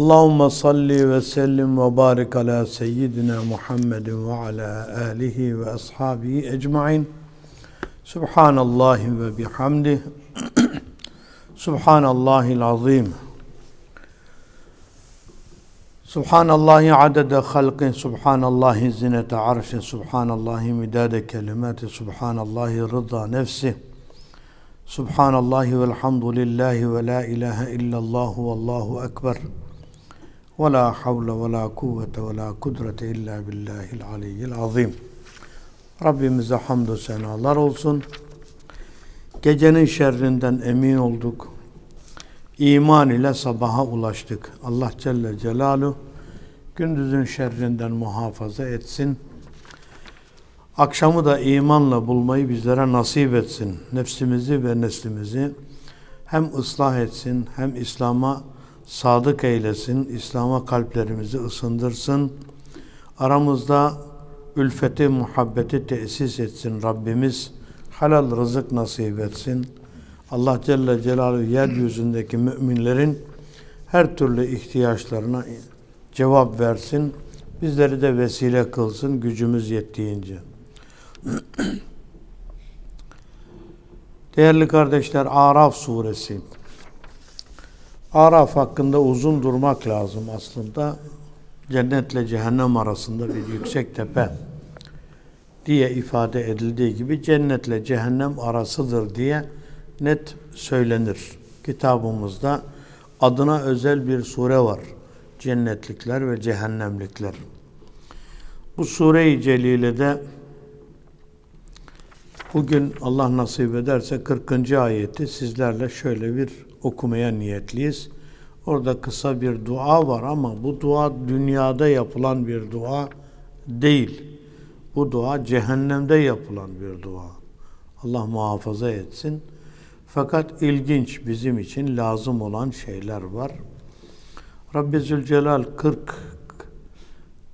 اللهم صل وسلم وبارك على سيدنا محمد وعلى آله وأصحابه أجمعين. سبحان الله وبحمده. سبحان الله العظيم. سبحان الله عدد خلقه سبحان الله زنة عرشه سبحان الله مداد كلماته سبحان الله رضا نفسه. سبحان الله والحمد لله ولا إله إلا الله والله أكبر. ve la havle ve la kuvvete ve la kudrete illa billahil aliyyil azim. Rabbimize hamdü senalar olsun. Gecenin şerrinden emin olduk. İman ile sabaha ulaştık. Allah Celle Celaluhu gündüzün şerrinden muhafaza etsin. Akşamı da imanla bulmayı bizlere nasip etsin. Nefsimizi ve neslimizi hem ıslah etsin, hem İslam'a sadık eylesin, İslam'a kalplerimizi ısındırsın. Aramızda ülfeti, muhabbeti tesis etsin Rabbimiz. Halal rızık nasip etsin. Allah Celle Celaluhu yeryüzündeki müminlerin her türlü ihtiyaçlarına cevap versin. Bizleri de vesile kılsın gücümüz yettiğince. Değerli kardeşler Araf suresi Araf hakkında uzun durmak lazım aslında. Cennetle cehennem arasında bir yüksek tepe diye ifade edildiği gibi cennetle cehennem arasıdır diye net söylenir. Kitabımızda adına özel bir sure var. Cennetlikler ve cehennemlikler. Bu sure-i celilede bugün Allah nasip ederse 40. ayeti sizlerle şöyle bir okumaya niyetliyiz. Orada kısa bir dua var ama bu dua dünyada yapılan bir dua değil. Bu dua cehennemde yapılan bir dua. Allah muhafaza etsin. Fakat ilginç bizim için lazım olan şeyler var. Rabbi Zülcelal 40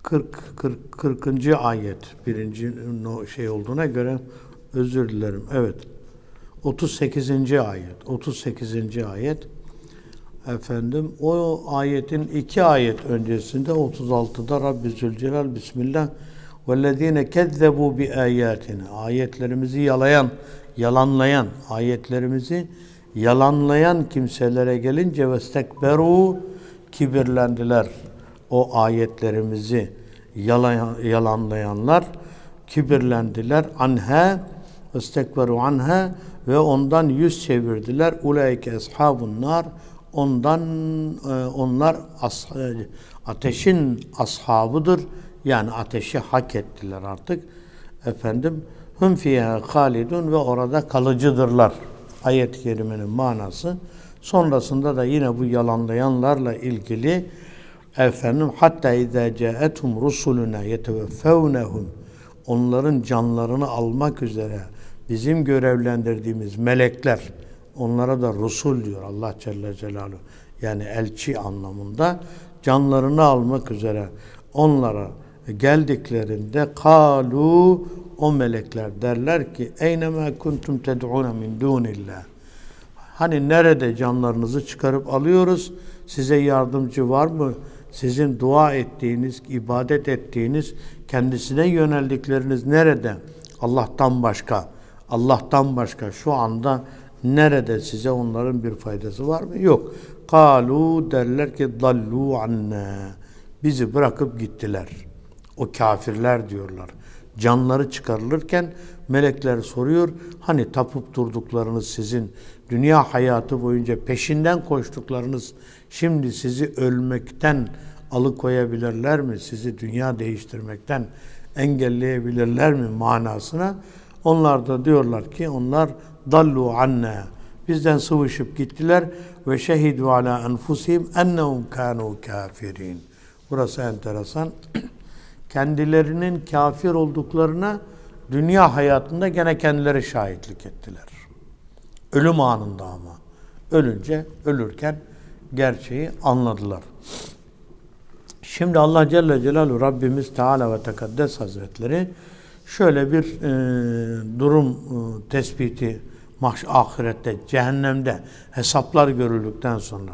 40 40 40. ayet birinci şey olduğuna göre özür dilerim. Evet. 38. ayet. 38. ayet. Efendim o ayetin iki ayet öncesinde 36'da Rabbi Zülcelal Bismillah kezzebu bi ayatina ayetlerimizi yalayan, yalanlayan, ayetlerimizi yalanlayan kimselere gelince vestekberu kibirlendiler. O ayetlerimizi yalan, yalanlayanlar kibirlendiler. Anha vestekberu anha ve ondan yüz çevirdiler. Ulaike ashabun nar ondan e, onlar as, ateşin ashabıdır. Yani ateşi hak ettiler artık. Efendim hum fiha halidun ve orada kalıcıdırlar. Ayet-i kerimenin manası. Sonrasında da yine bu yalanlayanlarla ilgili efendim hatta izâ câetum rusuluna yeteveffevnehum onların canlarını almak üzere bizim görevlendirdiğimiz melekler onlara da Rusul diyor Allah Celle Celaluhu. Yani elçi anlamında canlarını almak üzere onlara geldiklerinde kalu o melekler derler ki eyneme kuntum ted'une min dunillah. Hani nerede canlarınızı çıkarıp alıyoruz? Size yardımcı var mı? Sizin dua ettiğiniz, ibadet ettiğiniz, kendisine yöneldikleriniz nerede? Allah'tan başka. Allah'tan başka şu anda nerede size onların bir faydası var mı? Yok. Kalu derler ki dallu anne. Bizi bırakıp gittiler. O kafirler diyorlar. Canları çıkarılırken melekler soruyor. Hani tapıp durduklarınız sizin dünya hayatı boyunca peşinden koştuklarınız şimdi sizi ölmekten alıkoyabilirler mi? Sizi dünya değiştirmekten engelleyebilirler mi manasına? Onlar da diyorlar ki onlar dallu anne Bizden sıvışıp gittiler ve şehidu ala enfusihim ennehum kanu kafirin. Burası enteresan. Kendilerinin kafir olduklarına dünya hayatında gene kendileri şahitlik ettiler. Ölüm anında ama. Ölünce, ölürken gerçeği anladılar. Şimdi Allah Celle Celaluhu Rabbimiz Teala ve Tekaddes Hazretleri şöyle bir e, durum e, tespiti mahş ahirette, cehennemde hesaplar görüldükten sonra.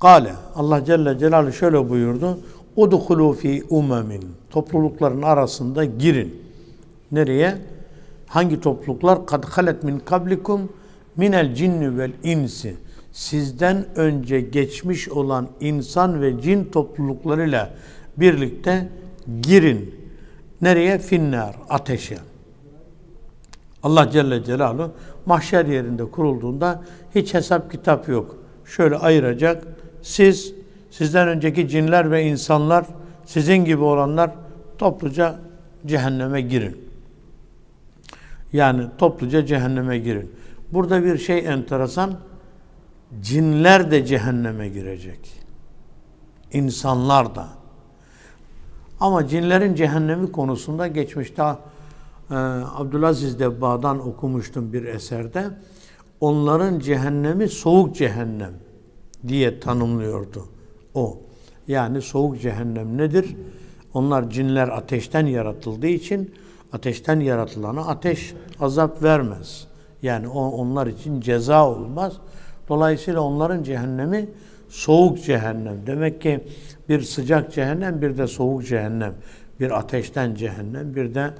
Kale Allah Celle Celaluhu şöyle buyurdu. Udhulu fi umemin. Toplulukların arasında girin. Nereye? Hangi topluluklar? Kad halet min kablikum minel cinni vel insi. Sizden önce geçmiş olan insan ve cin topluluklarıyla birlikte girin. Nereye? Finnar, ateşe. Allah Celle Celaluhu mahşer yerinde kurulduğunda hiç hesap kitap yok. Şöyle ayıracak. Siz, sizden önceki cinler ve insanlar, sizin gibi olanlar topluca cehenneme girin. Yani topluca cehenneme girin. Burada bir şey enteresan. Cinler de cehenneme girecek. İnsanlar da. Ama cinlerin cehennemi konusunda geçmişte e, Abdülaziz Debba'dan okumuştum bir eserde. Onların cehennemi soğuk cehennem diye tanımlıyordu o. Yani soğuk cehennem nedir? Onlar cinler ateşten yaratıldığı için ateşten yaratılana ateş azap vermez. Yani o, onlar için ceza olmaz. Dolayısıyla onların cehennemi soğuk cehennem. Demek ki bir sıcak cehennem, bir de soğuk cehennem. Bir ateşten cehennem, bir de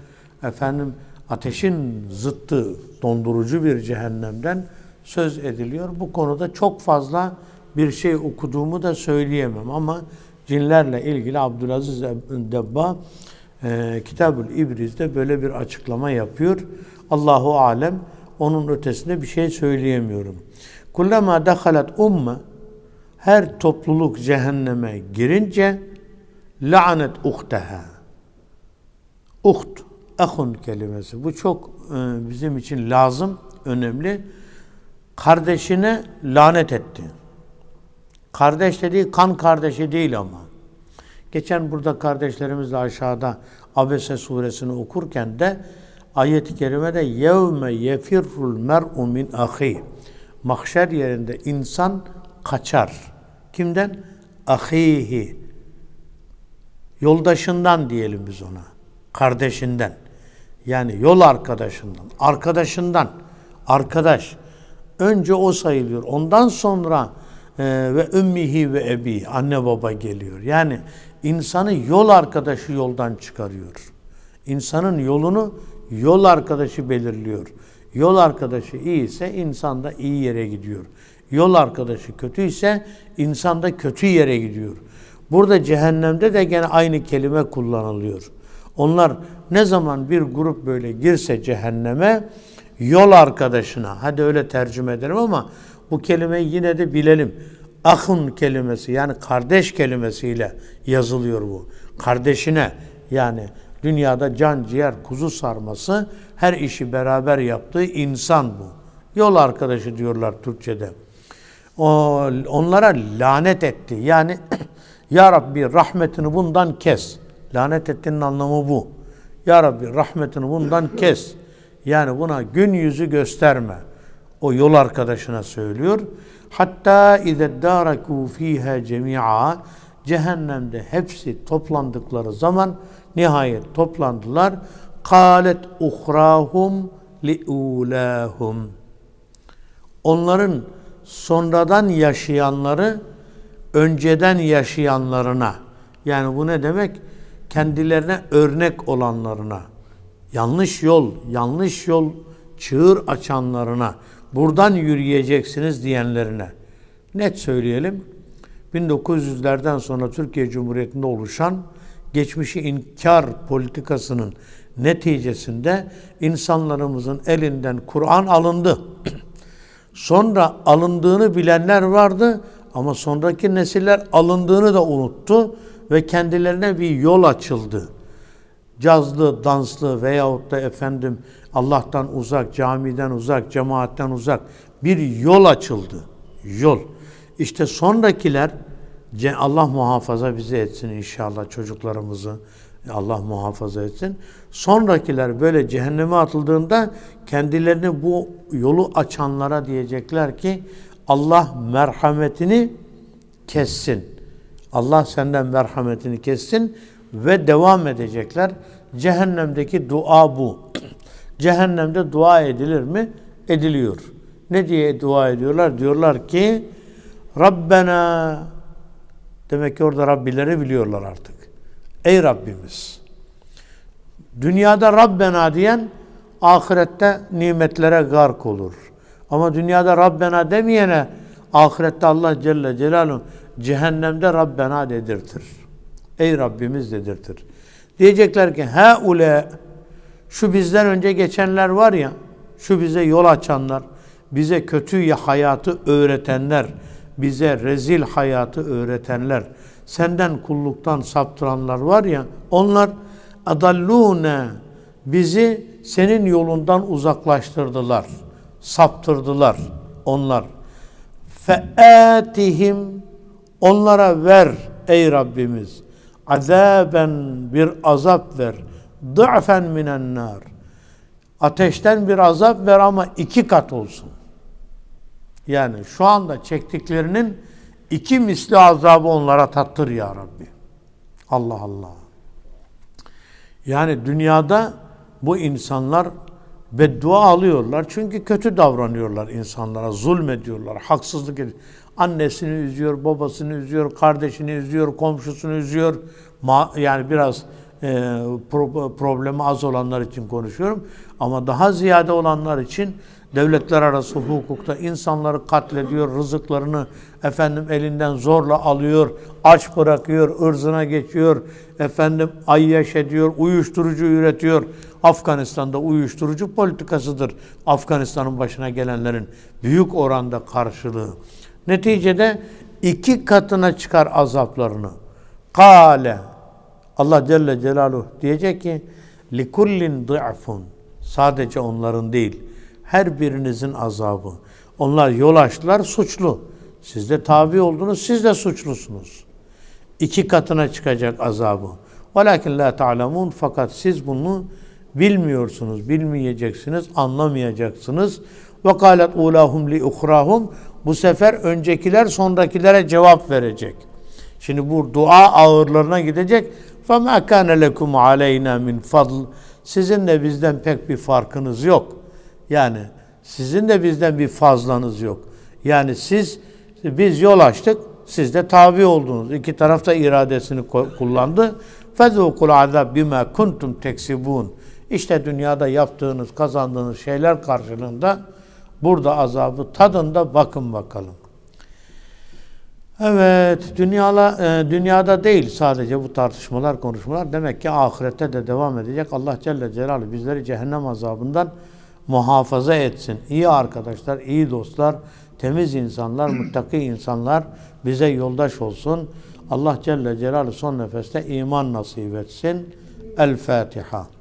efendim ateşin zıttı, dondurucu bir cehennemden söz ediliyor. Bu konuda çok fazla bir şey okuduğumu da söyleyemem ama cinlerle ilgili Abdülaziz Debba e, Kitabül İbriz'de böyle bir açıklama yapıyor. Allahu alem onun ötesinde bir şey söyleyemiyorum. Kullama dehalet umme her topluluk cehenneme girince lanet uhteha. Uht, ahun kelimesi. Bu çok e, bizim için lazım, önemli. Kardeşine lanet etti. Kardeş dediği kan kardeşi değil ama. Geçen burada kardeşlerimizle aşağıda Abese suresini okurken de ayet-i kerimede yevme yefirrul mer'u min ahi. Mahşer yerinde insan kaçar. Kimden? Ahihi. Yoldaşından diyelim biz ona. Kardeşinden. Yani yol arkadaşından. Arkadaşından. Arkadaş. Önce o sayılıyor. Ondan sonra e, ve ümmihi ve ebi anne baba geliyor. Yani insanı yol arkadaşı yoldan çıkarıyor. İnsanın yolunu yol arkadaşı belirliyor. Yol arkadaşı iyi ise insan da iyi yere gidiyor. Yol arkadaşı kötü ise insan da kötü yere gidiyor. Burada cehennemde de gene aynı kelime kullanılıyor. Onlar ne zaman bir grup böyle girse cehenneme yol arkadaşına, hadi öyle tercüme edelim ama bu kelimeyi yine de bilelim. Ahun kelimesi yani kardeş kelimesiyle yazılıyor bu. Kardeşine yani dünyada can ciğer kuzu sarması her işi beraber yaptığı insan bu. Yol arkadaşı diyorlar Türkçe'de. Onlara lanet etti. Yani Ya Rabbi rahmetini bundan kes. Lanet ettiğinin anlamı bu. Ya Rabbi rahmetini bundan kes. Yani buna gün yüzü gösterme. O yol arkadaşına söylüyor. Hatta izeddaraku fiha cemi'a cehennemde hepsi toplandıkları zaman nihayet toplandılar. Kalet uhrahum liulahum. Onların sonradan yaşayanları önceden yaşayanlarına yani bu ne demek? Kendilerine örnek olanlarına yanlış yol, yanlış yol çığır açanlarına buradan yürüyeceksiniz diyenlerine net söyleyelim. 1900'lerden sonra Türkiye Cumhuriyeti'nde oluşan geçmişi inkar politikasının neticesinde insanlarımızın elinden Kur'an alındı. Sonra alındığını bilenler vardı ama sonraki nesiller alındığını da unuttu ve kendilerine bir yol açıldı. Cazlı, danslı veyahut da efendim Allah'tan uzak, camiden uzak, cemaatten uzak bir yol açıldı. Yol. İşte sonrakiler Allah muhafaza bizi etsin inşallah çocuklarımızı. Allah muhafaza etsin. Sonrakiler böyle cehenneme atıldığında kendilerini bu yolu açanlara diyecekler ki Allah merhametini kessin. Allah senden merhametini kessin ve devam edecekler. Cehennemdeki dua bu. Cehennemde dua edilir mi? Ediliyor. Ne diye dua ediyorlar? Diyorlar ki Rabbena demek ki orada Rabbileri biliyorlar artık. Ey Rabbimiz. Dünyada Rabbena diyen ahirette nimetlere gark olur. Ama dünyada Rabbena demeyene ahirette Allah Celle Celaluhu cehennemde Rabbena dedirtir. Ey Rabbimiz dedirtir. Diyecekler ki he ule şu bizden önce geçenler var ya şu bize yol açanlar, bize kötü hayatı öğretenler, bize rezil hayatı öğretenler, senden kulluktan saptıranlar var ya onlar adallune bizi senin yolundan uzaklaştırdılar, saptırdılar onlar. Fe'atihim onlara ver ey Rabbimiz azaben bir azap ver. Dı'fen minen nar. Ateşten bir azap ver ama iki kat olsun. Yani şu anda çektiklerinin iki misli azabı onlara tattır ya Rabbi. Allah Allah. Yani dünyada bu insanlar beddua alıyorlar. Çünkü kötü davranıyorlar insanlara, zulmediyorlar, haksızlık ediyor. Annesini üzüyor, babasını üzüyor, kardeşini üzüyor, komşusunu üzüyor. Ma- yani biraz e, pro- problemi az olanlar için konuşuyorum. Ama daha ziyade olanlar için devletler arası hukukta insanları katlediyor, rızıklarını efendim elinden zorla alıyor, aç bırakıyor, ırzına geçiyor, efendim ayyaş ediyor, uyuşturucu üretiyor. Afganistan'da uyuşturucu politikasıdır. Afganistan'ın başına gelenlerin büyük oranda karşılığı. Neticede iki katına çıkar azaplarını. Kale Allah Celle Celaluhu diyecek ki likullin dı'fun sadece onların değil her birinizin azabı. Onlar yol açtılar suçlu. Siz de tabi oldunuz siz de suçlusunuz. İki katına çıkacak azabı. Velakin la ta'lemun fakat siz bunu bilmiyorsunuz, bilmeyeceksiniz, anlamayacaksınız. Ve kâlet ulahum li uhrahum bu sefer öncekiler sonrakilere cevap verecek. Şimdi bu dua ağırlarına gidecek. فَمَا كَانَ لَكُمْ عَلَيْنَا مِنْ فَضْلٍ Sizin de bizden pek bir farkınız yok. Yani sizin de bizden bir fazlanız yok. Yani siz biz yol açtık, siz de tabi oldunuz. İki taraf da iradesini kullandı. Fezukul azab bima kuntum teksibun. İşte dünyada yaptığınız, kazandığınız şeyler karşılığında burada azabı tadında bakın bakalım. Evet, dünyala, e, dünyada değil sadece bu tartışmalar, konuşmalar. Demek ki ahirette de devam edecek. Allah Celle Celaluhu bizleri cehennem azabından muhafaza etsin. İyi arkadaşlar, iyi dostlar, temiz insanlar, muttaki insanlar bize yoldaş olsun. Allah Celle Celaluhu son nefeste iman nasip etsin. El Fatiha.